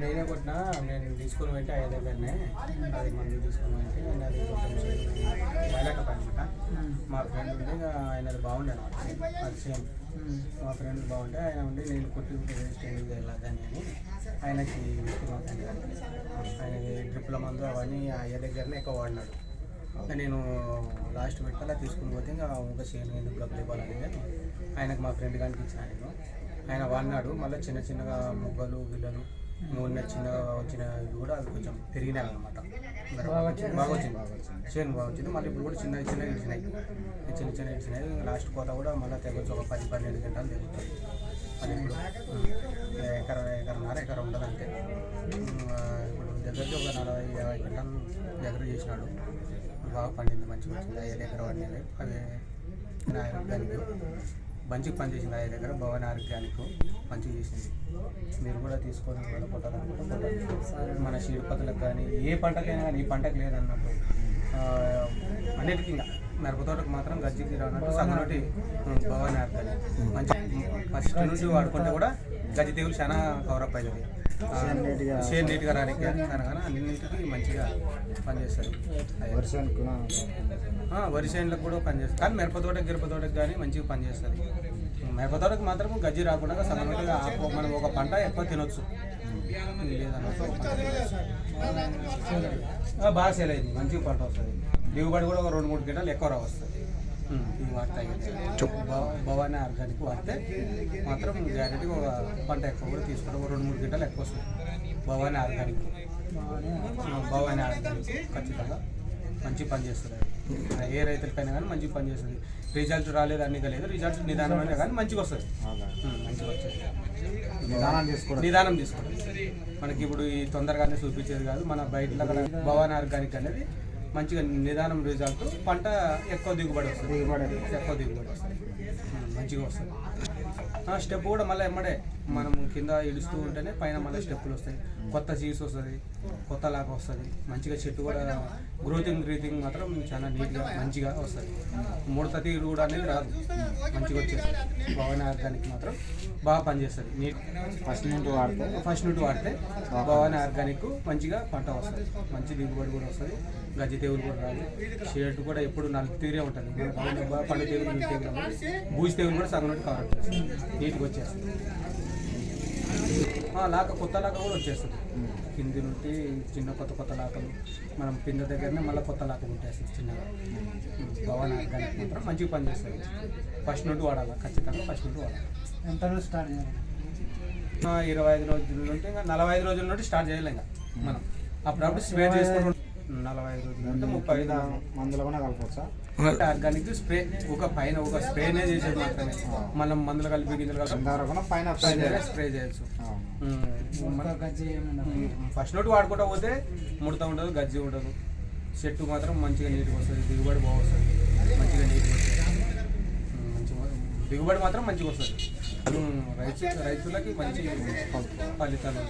నేనే కొట్టినా నేను తీసుకుని పెట్టి అయ్యే దగ్గరనే. అది మందు తీసుకుని పెట్టి నేను అది అనమాట మా ఫ్రెండ్ ఉండి ఇక ఆయనది బాగుండే అనమాట అది సేమ్. మా ఫ్రెండ్ బాగుంటే ఆయన ఉండి నేను కొట్టి వేస్ట్ ఎందుకు వెళ్ళదని అని. ఆయనకి ఆయనకి డ్రిప్ల మందు అవన్నీ అయ్యే దగ్గరనే ఎక్కువ వాడినాడు. నేను లాస్ట్ పెట్టాలా తీసుకుని పోతే ఇంకా ఒక చేను ఎందుకు డబ్బులు ఇవ్వాలని ఆయనకు మా ఫ్రెండ్ ఇచ్చిన నేను. ఆయన వాడినాడు మళ్ళీ చిన్న చిన్నగా మొగ్గలు గిల్లలు నూనె చిన్నగా వచ్చిన కూడా అవి కొంచెం పెరిగినాయి అనమాట బాగా వచ్చింది. బాగా వచ్చింది చేను బాగా వచ్చింది. మళ్ళీ ఇప్పుడు కూడా చిన్న చిన్న ఇచ్చినాయి చిన్న చిన్న ఇచ్చినాయి లాస్ట్ కోత కూడా మళ్ళీ తెగొచ్చు ఒక పది పన్నెండు గంటలు తెగుతుంది. అది ఇప్పుడు ఎకర ఎకరన్నర ఎకర ఉండదు అంతే ఇప్పుడు దగ్గరికి ఒక నలభై యాభై గంటలు దగ్గర చేసినాడు. బాగా పండింది మంచిగా వచ్చింది. ఐదు ఎకర పండింది. అవి నా ఆరోగ్యానికి మంచిగా పనిచేసింది. ఐదు దగ్గర భవన ఆరోగ్యానికి మంచిగా చేసింది. మీరు కూడా తీసుకొని కొట్టండి. మన శీడపతులకు కానీ ఏ పంటకైనా కానీ ఈ పంటకు లేదన్నట్టు. అన్నిటికీ ఇంకా మిరప తోటకు మాత్రం గజ్జికి రానట్టు సగనోటి భవన ఆరోగ్యాన్ని మంచి ఫస్ట్ నుంచి వాడుకుంటే కూడా గజ్జి తెగులు చాలా కవర్ అప్ అవుతుంది. షేర్ నీట్గా రానికి కానీ అన్నింటికి మంచిగా పనిచేస్తారు వరి చేనులకు కూడా పనిచేస్తుంది కానీ మిరప తోటకి గిరప తోటకి కానీ మంచిగా పనిచేస్తుంది మిరప తోటకి మాత్రం గజ్జి రాకుండా సగంగా మనం ఒక పంట ఎక్కువ తినొచ్చు. బాగా సేల్ అయింది. మంచిగా పంట వస్తుంది. దిగుబడి కూడా ఒక రెండు మూడు గిన్నెలు ఎక్కువ రా వస్తుంది ఉమ్, ఇది వాడతాయి భవానీ ఆర్గానిక్ వాడితే మాత్రం గ్యారెంటీగా ఒక పంట ఎక్కువ కూడా తీసుకుంటాం ఒక రెండు మూడు గిన్నెలు ఎక్కువ వస్తుంది. భవానీ ఆర్గానిక్. భవానీ ఆర్గానిక్ ఖచ్చితంగా. మంచి పని చేస్తుంది అది. ఏ రైతులకైనా కానీ మంచి పని చేస్తుంది. రిజల్ట్ రాలేదు అన్ని లేదు రిజల్ట్ నిదానమైన కానీ మంచిగా వస్తుంది. మంచిగా వచ్చేది నిదానం చేసుకోవడం. నిదానం తీసుకోవడం మనకి ఇప్పుడు ఈ తొందరగానే చూపించేది కాదు. మన బయట భవాన్ ఆర్గానిక్ అనేది మంచిగా నిదానం రిజల్ట్ పంట ఎక్కువ దిగుబడి వస్తుంది. దిగుబడి. ఎక్కువ దిగుబడి వస్తుంది. మంచిగా వస్తుంది. ఆ స్టెప్ కూడా మళ్ళీ ఎమ్మడే మనం కింద ఇడుస్తూ ఉంటేనే పైన మళ్ళీ స్టెప్పులు వస్తాయి. కొత్త సీడ్స్ వస్తుంది కొత్త లాగా వస్తుంది. మంచిగా చెట్టు కూడా గ్రోతింగ్ గ్రీతింగ్ మాత్రం చాలా నీట్గా మంచిగా వస్తుంది. ముడత తీరు కూడా అనేది రాదు. మంచిగా వచ్చేస్తుంది. భవన ఆర్గానిక్ మాత్రం బాగా పనిచేస్తుంది. నీట్. ఫస్ట్ నుండి వాడితే ఫస్ట్ నుండి వాడితే భవానీ ఆర్గానిక్ మంచిగా పంట వస్తుంది. మంచి దిగుబడి కూడా వస్తుంది. గజ్జి తెగులు కూడా రాదు. షేడ్ కూడా ఎప్పుడు నలుగు తీరే ఉంటుంది పండు అన్నది బూజు తెగులు కూడా సగం నుండి కవర్ చేస్తుంది. నీట్గా వచ్చేస్తుంది. లాక కొత్త లాక కూడా వచ్చేస్తుంది. కింది నుండి చిన్న కొత్త కొత్త లాకలు. మనం పింద దగ్గరనే మళ్ళీ కొత్త లాక ఉంటాయి చిన్నగా. భవన్ మాత్రం మంచిగా పనిచేస్తుంది. ఫస్ట్ నుండి వాడాలి? ఖచ్చితంగా ఫస్ట్ నుండి వాడాలి. ఎంత స్టార్ట్ చేయాలి? ఇరవై ఐదు రోజుల నుండి ఇంకా నలభై ఐదు రోజుల నుండి స్టార్ట్ చేయాలి ఇంకా మనం. అప్పుడప్పుడు స్ప్రే చేసుకుంటూ నలభై రోజుల నుండి ముప్పై ఐదు మందులు కూడా కలపచ్చా? ఆర్గానిక్ స్ప్రే ఒక పైన ఒక స్ప్రేనే చేసేది మాత్రమే. మనం మందులు కలిపి గింజలు కలిపి. పైన స్ప్రే చేయొచ్చు. ఫస్ట్ నోటి వాడుకుంటా పోతే ముడత ఉండదు గజ్జి ఉండదు. చెట్టు మాత్రం మంచిగా నీట్గా వస్తుంది దిగుబడి బాగా వస్తుంది. మంచిగా నీట్గా వస్తుంది. దిగుబడి మాత్రం మంచిగా వస్తుంది. రైతు రైతులకి మంచి ఫలితాలు.